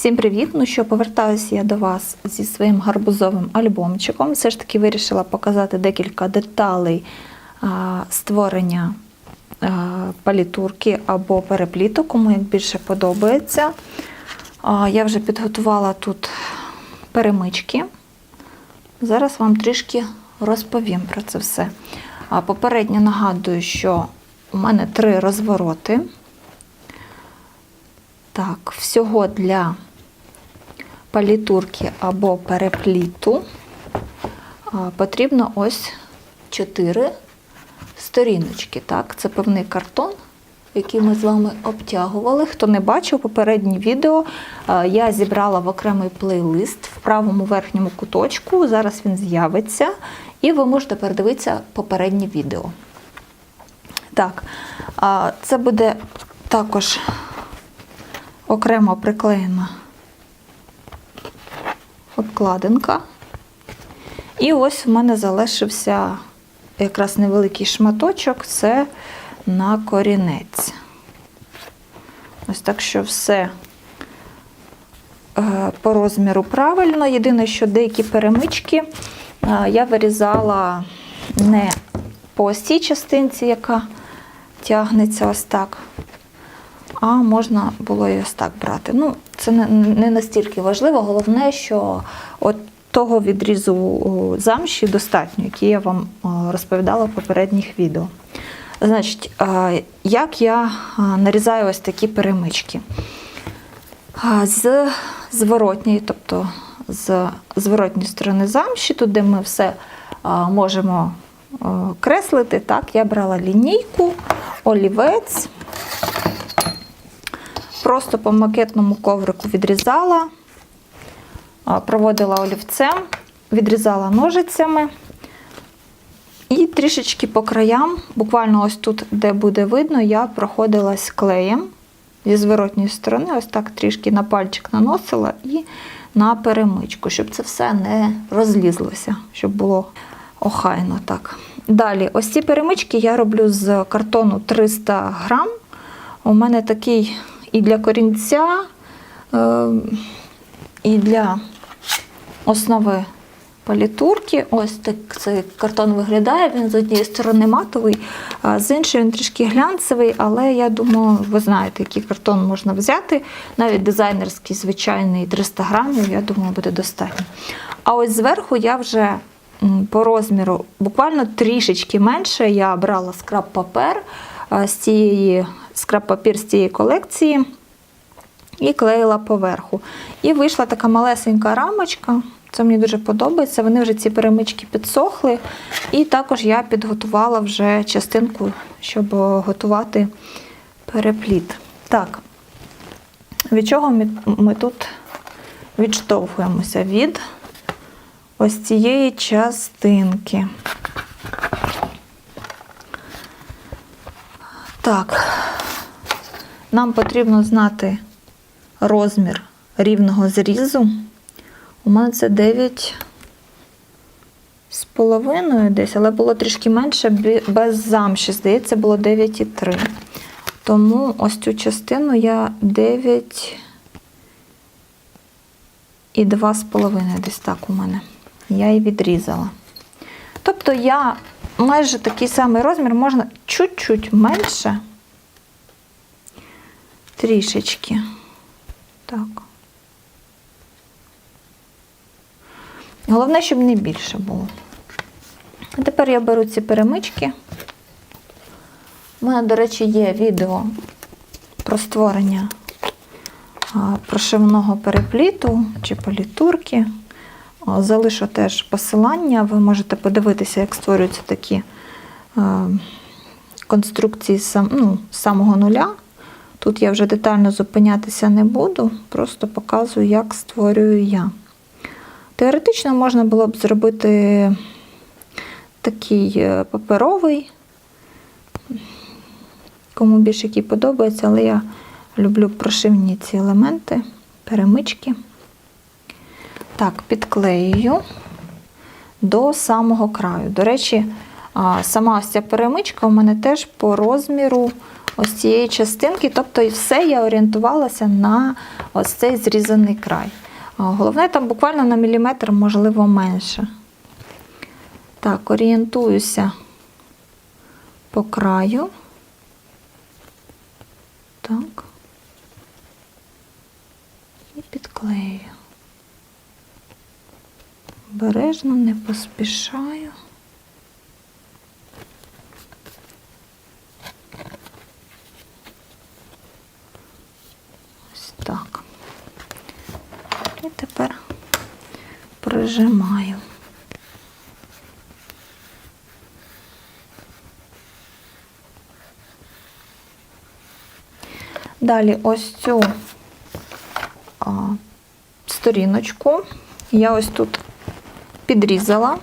Всім привіт! Ну що, повертаюся я до вас зі своїм гарбузовим альбомчиком. Все ж таки вирішила показати декілька деталей а, створення а, палітурки або перепліту, кому як більше подобається. А, я вже підготувала тут перемички. Зараз вам трішки розповім про це все. А, попередньо нагадую, що у мене три розвороти. Так, всього для палітурки або перепліту потрібно ось 4 сторіночки. Так, це певний картон, який ми з вами обтягували. Хто не бачив попереднє відео, я зібрала в окремий плейлист в правому верхньому куточку. Зараз він з'явиться, і ви можете передивитися попереднє відео. Так, це буде також окремо приклеєна обкладинка. І ось в мене залишився якраз невеликий шматочок це на корінець. Ось так що все е, по розміру правильно. Єдине, що деякі перемички е, я вирізала не по ось цій частинці, яка тягнеться ось так, а можна було і ось так брати. Ну, це не, настільки важливо. Головне, що от того відрізу замші достатньо, який я вам розповідала в попередніх відео. Значить, як я нарізаю ось такі перемички? З зворотньої, тобто з зворотньої сторони замші, тут, де ми все можемо креслити, так, я брала лінійку, олівець, просто по макетному коврику відрізала, проводила олівцем, відрізала ножицями. І трішечки по краям, буквально ось тут, де буде видно, я проходилась клеєм зі зворотньої сторони, ось так трішки на пальчик наносила і на перемичку, щоб це все не розлізлося, щоб було охайно так. Далі, ось ці перемички я роблю з картону 300 грам. У мене такий і для корінця, е, і для основи палітурки. Ось так цей картон виглядає. Він з однієї сторони матовий, а з іншої він трішки глянцевий, але я думаю, ви знаєте, який картон можна взяти. Навіть дизайнерський, звичайний 300 грамів, я думаю, буде достатньо. А ось зверху я вже по розміру буквально трішечки менше. Я брала скраб-папер з цієї скраб-папір з цієї колекції і клеїла поверху. І вийшла така малесенька рамочка. Це мені дуже подобається. Вони вже ці перемички підсохли. І також я підготувала вже частинку, щоб готувати перепліт. Так, від чого ми, ми тут відштовхуємося? Від ось цієї частинки. Так, нам потрібно знати розмір рівного зрізу. У мене це 9 з половиною десь, але було трішки менше без замші. Здається, було 9,3. Тому ось цю частину я 9 і 2 з половиною десь так у мене. Я її відрізала. Тобто я майже такий самий розмір, можна чуть-чуть менше. Трішечки. Так. Головне, щоб не більше було. А тепер я беру ці перемички. У мене, до речі, є відео про створення прошивного перепліту чи політурки. Залишу теж посилання. Ви можете подивитися, як створюються такі конструкції сам, ну, з самого нуля. Тут я вже детально зупинятися не буду, просто показую, як створюю я. Теоретично можна було б зробити такий е, паперовий, кому більше який подобається, але я люблю прошивні ці елементи, перемички. Так, підклеюю до самого краю. До речі, Сама ось ця перемичка у мене теж по розміру ось цієї частинки, тобто все я орієнтувалася на ось цей зрізаний край. Головне, там буквально на міліметр, можливо, менше. Так, орієнтуюся по краю. Так. І підклею. Бережно, не поспішаю. Ось так. І тепер прижимаю. Далі ось цю а, сторіночку я ось тут підрізала.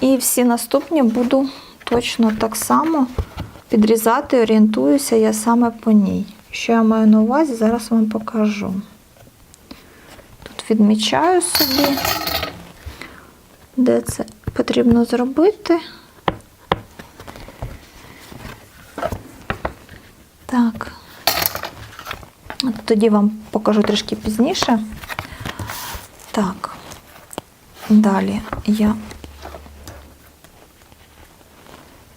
І всі наступні буду точно так само підрізати, орієнтуюся я саме по ній. Що я маю на увазі, зараз вам покажу. Тут відмічаю собі, де це потрібно зробити. Так. Тоді вам покажу трішки пізніше. Так. Далі я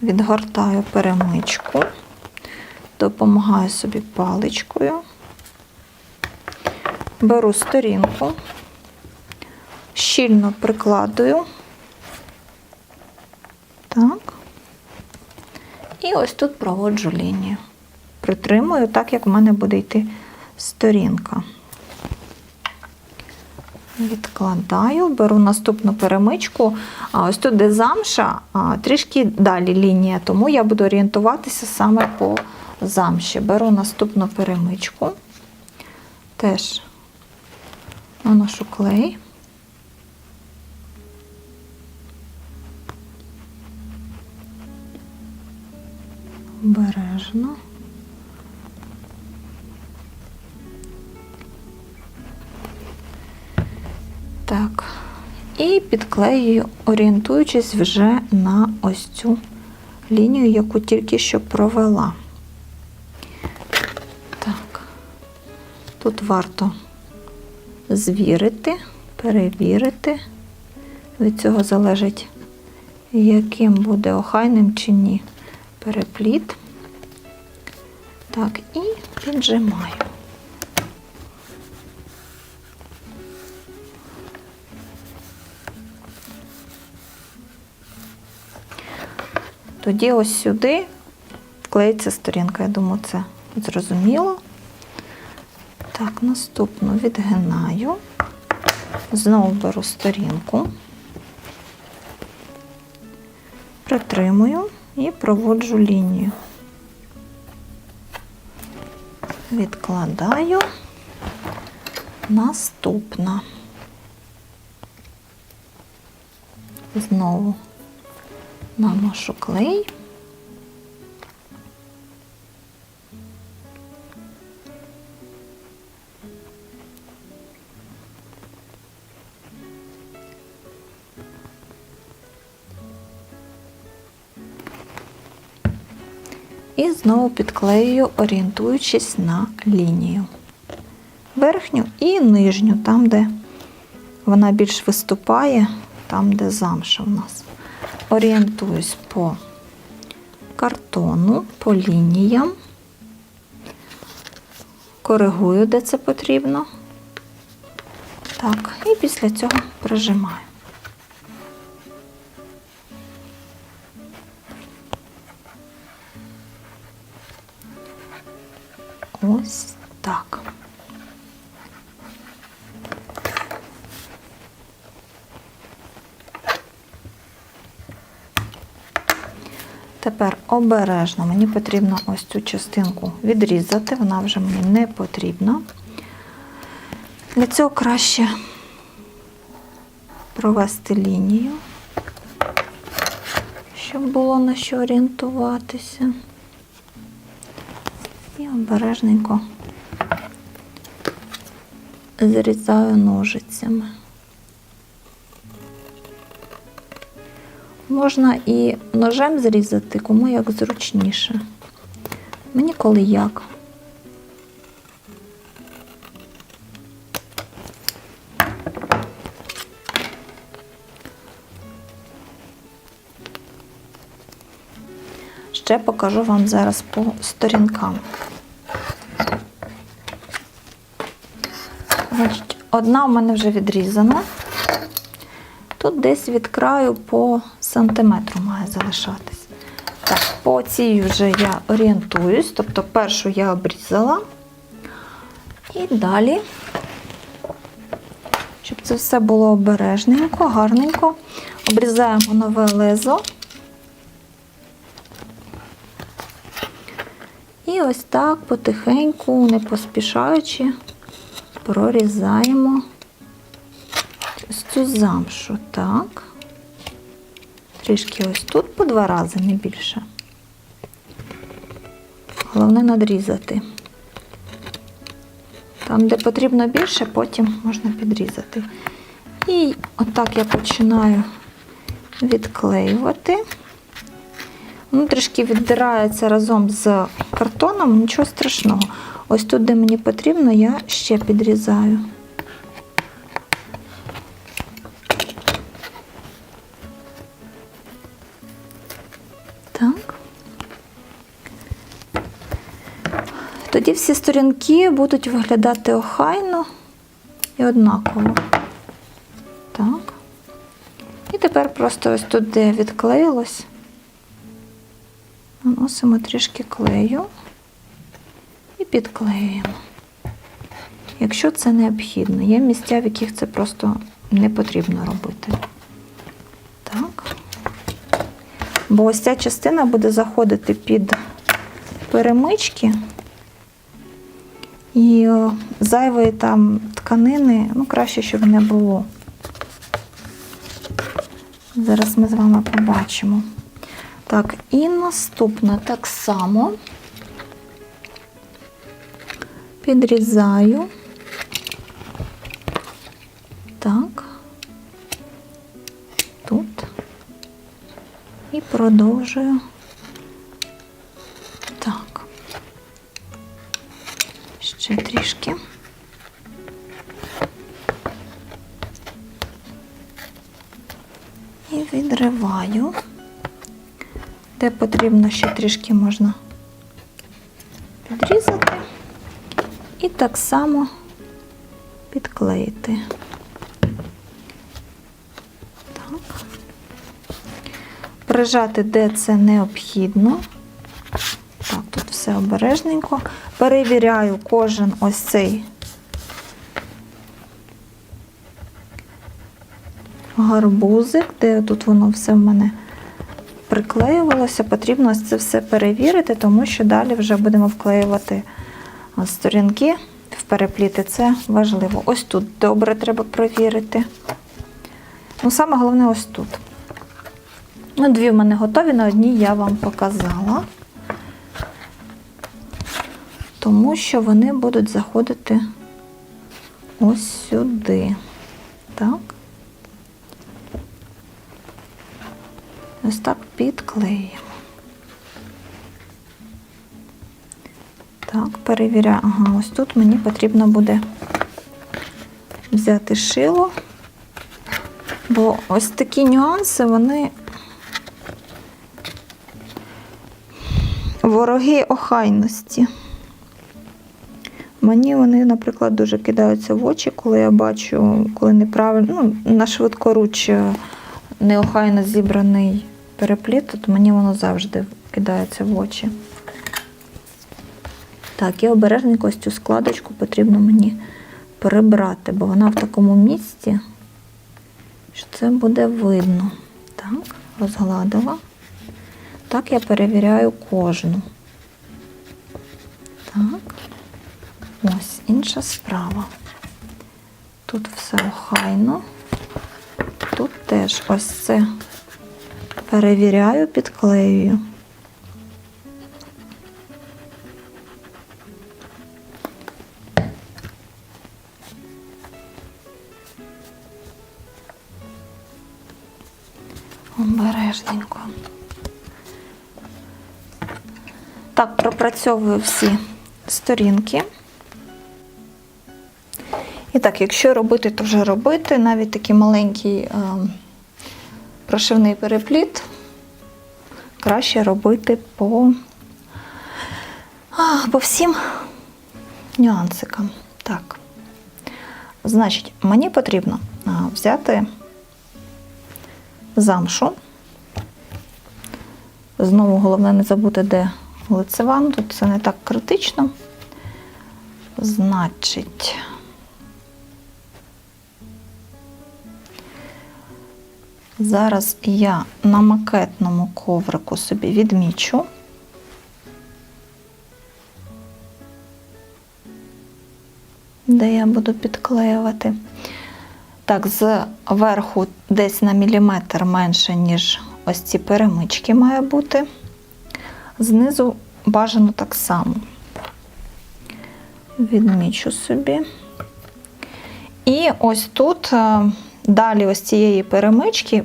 відгортаю перемичку, допомагаю собі паличкою, беру сторінку, щільно прикладую. Так. І ось тут проводжу лінію. Притримую так, як в мене буде йти сторінка. Відкладаю, беру наступну перемичку. А ось тут, де замша, а, трішки далі лінія, тому я буду орієнтуватися саме по замші. Беру наступну перемичку, теж наношу клей. Обережно. Так. І підклеюю, орієнтуючись вже на ось цю лінію, яку тільки що провела. Тут варто звірити, перевірити. Від цього залежить, яким буде охайним чи ні перепліт. Так, і піджимаю. Тоді ось сюди вклеїться сторінка. Я думаю, це зрозуміло. Так, наступну відгинаю, знову беру сторінку, притримую і проводжу лінію. Відкладаю. Наступна. Знову наношу клей. І знову підклеюю, орієнтуючись на лінію. Верхню і нижню, там, де вона більш виступає, там, де замша в нас. Орієнтуюсь по картону, по лініям, коригую, де це потрібно. Так, і після цього прижимаю. Ось так. Тепер обережно мені потрібно ось цю частинку відрізати, вона вже мені не потрібна. Для цього краще провести лінію, щоб було на що орієнтуватися. Обережненько зрізаю ножицями. Можна і ножем зрізати, кому як зручніше. Мені коли як. Ще покажу вам зараз по сторінкам. Значить, одна в мене вже відрізана. Тут десь від краю по сантиметру має залишатись. Так, по цій вже я орієнтуюсь, тобто першу я обрізала. І далі, щоб це все було обережненько, гарненько, обрізаємо нове лезо. І ось так потихеньку, не поспішаючи, прорізаємо ось цю замшу. Так. Трішки ось тут по два рази, не більше. Головне надрізати. Там, де потрібно більше, потім можна підрізати. І отак я починаю відклеювати. Воно трішки віддирається разом з картоном, нічого страшного. Ось тут, де мені потрібно, я ще підрізаю. Так. Тоді всі сторінки будуть виглядати охайно і однаково. Так. І тепер просто ось тут, де відклеїлось, наносимо трішки клею підклеюємо. Якщо це необхідно, є місця, в яких це просто не потрібно робити. Так. Бо ось ця частина буде заходити під перемички. І е, зайвої там тканини, ну, краще, щоб не було. Зараз ми з вами побачимо. Так, і наступне так само підрізаю. Так. Тут. І продовжую. Так. Ще трішки. І відриваю. Де потрібно ще трішки можна підрізати. І так само підклеїти. Так. Прижати, де це необхідно. Так, тут все обережненько. Перевіряю кожен ось цей гарбузик, де тут воно все в мене приклеювалося. Потрібно ось це все перевірити, тому що далі вже будемо вклеювати сторінки в перепліти. Це важливо. Ось тут добре треба провірити. Ну, саме головне ось тут. Ну, дві в мене готові, на одній я вам показала, тому що вони будуть заходити ось сюди. Так. Ось так підклеїмо. Так, перевіряю. Ага, ось тут мені потрібно буде взяти шило, бо ось такі нюанси, вони вороги охайності. Мені вони, наприклад, дуже кидаються в очі, коли я бачу, коли неправильно, ну, на швидкоруч е, неохайно зібраний перепліт, то мені воно завжди кидається в очі. Так, і обережненько ось цю складочку потрібно мені прибрати, бо вона в такому місці, що це буде видно. Так, розгладила. Так я перевіряю кожну. Так. Ось інша справа. Тут все охайно. Тут теж ось це перевіряю, підклеюю. Обережно. Так, пропрацьовую всі сторінки. І так, якщо робити, то вже робити. Навіть такий маленький е, прошивний перепліт краще робити по, по всім нюансикам. Так. Значить, мені потрібно взяти замшу. Знову головне не забути, де лицеван, тут це не так критично. Значить, зараз я на макетному коврику собі відмічу. Де я буду підклеювати. Так, зверху десь на міліметр менше, ніж ось ці перемички має бути. Знизу бажано так само. Відмічу собі. І ось тут е, далі ось цієї перемички,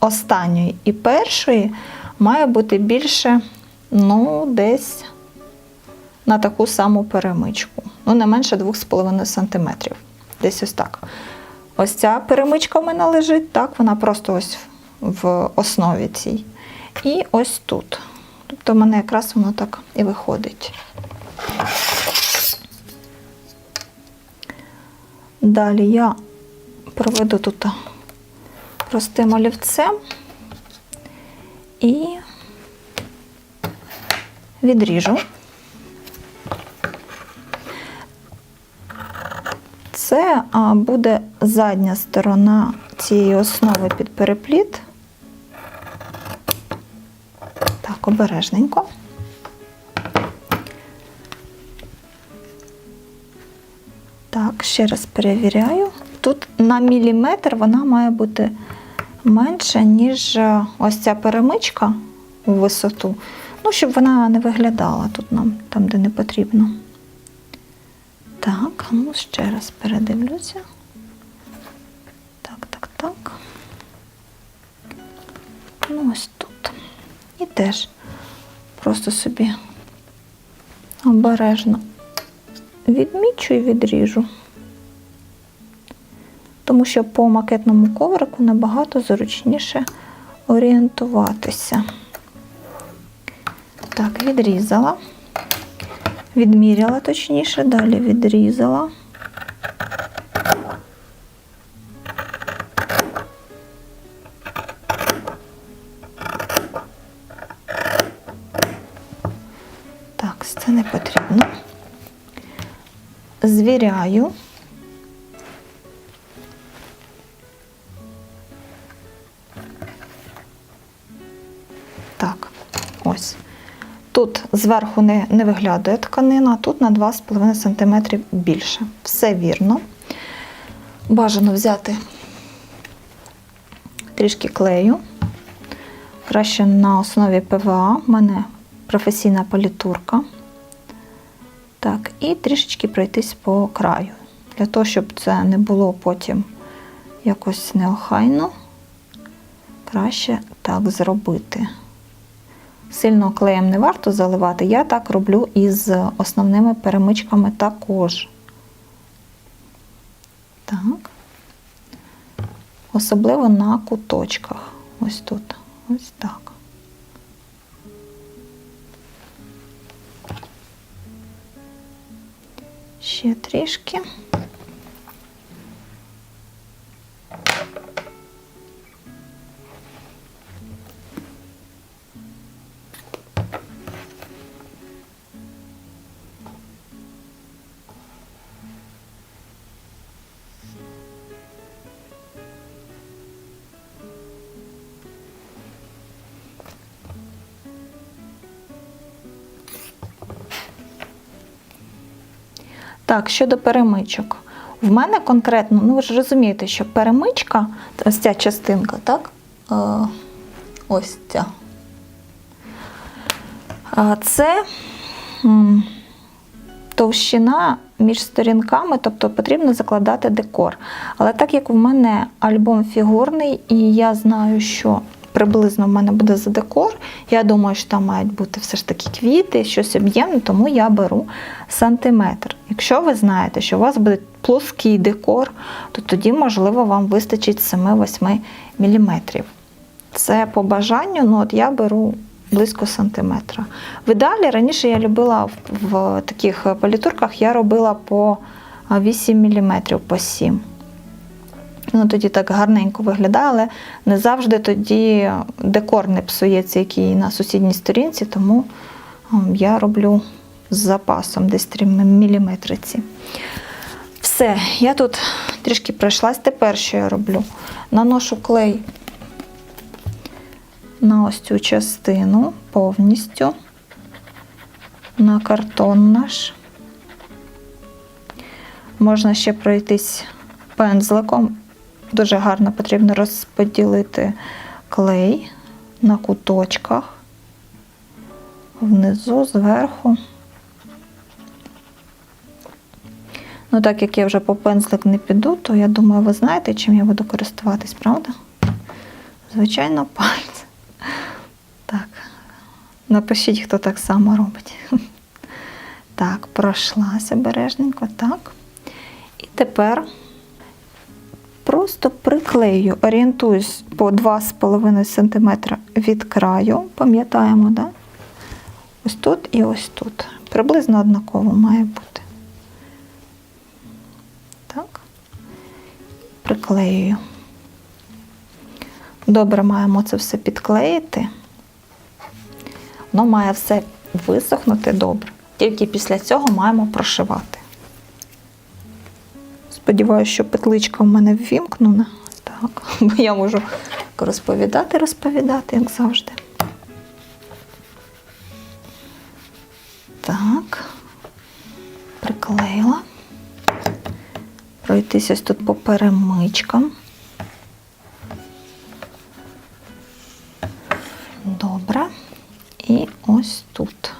останньої і першої, має бути більше, ну, десь на таку саму перемичку. Ну, не менше 2,5 см. Десь ось так. Ось ця перемичка в мене лежить, так, вона просто ось в основі цій. І ось тут. Тобто в мене якраз воно так і виходить. Далі я проведу тут простим олівцем і відріжу. Це буде задня сторона цієї основи під перепліт. Так, обережненько. Так, ще раз перевіряю. Тут на міліметр вона має бути менша, ніж е, ось ця перемичка у висоту. Ну, щоб вона не виглядала тут нам, там, де не потрібно. Так, ну ще раз передивлюся. Так, так, так. Ну, ось. І теж просто собі обережно відмічу і відріжу. Тому що по макетному коврику набагато зручніше орієнтуватися. Так, відрізала. Відміряла точніше, далі відрізала. Звіряю. Так, ось. Тут зверху не, не виглядає тканина, тут на 2,5 см більше. Все вірно. Бажано взяти трішки клею. Краще на основі ПВА. У мене професійна політурка. Так, і трішечки пройтись по краю. Для того, щоб це не було потім якось неохайно, краще так зробити. Сильно клеєм не варто заливати. Я так роблю із основними перемичками також. Так. Особливо на куточках. Ось тут. Ось так. Ще трішки. Так, щодо перемичок. В мене конкретно, ну ви ж розумієте, що перемичка, ось ця частинка, так? Е, ось ця. Це товщина між сторінками, тобто потрібно закладати декор. Але так як в мене альбом фігурний, і я знаю, що приблизно в мене буде за декор. Я думаю, що там мають бути все ж таки квіти, щось об'ємне, тому я беру сантиметр. Якщо ви знаєте, що у вас буде плоский декор, то тоді, можливо, вам вистачить 7-8 мм. Це по бажанню, ну от я беру близько сантиметра. В ідеалі раніше я любила в, таких палітурках, я робила по 8 мм, по 7 Ну, тоді так гарненько виглядає, але не завжди тоді декор не псується, який на сусідній сторінці, тому ем, я роблю з запасом десь 3 мм. Все, я тут трішки пройшлась. Тепер що я роблю? Наношу клей на ось цю частину повністю на картон наш. Можна ще пройтись пензликом. Дуже гарно потрібно розподілити клей на куточках, внизу, зверху. Ну, так як я вже по пензлик не піду, то я думаю, ви знаєте, чим я буду користуватись, правда? Звичайно, пальцем. Так, напишіть, хто так само робить. Так, пройшлася обережненько, так. І тепер просто приклею, орієнтуюсь по 2,5 см від краю, пам'ятаємо, да? Ось тут і ось тут. Приблизно однаково має бути. Приклеюю. Добре маємо це все підклеїти. Воно має все висохнути добре. Тільки після цього маємо прошивати. Сподіваюся, що петличка в мене ввімкнена. Так, бо я можу розповідати, розповідати, як завжди. Так, приклеїла. Пройтись ось тут по перемичкам. Добре. І ось тут.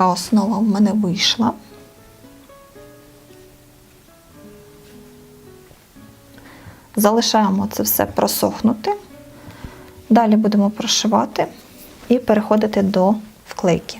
Така основа в мене вийшла. Залишаємо це все просохнути. Далі будемо прошивати і переходити до вклейки.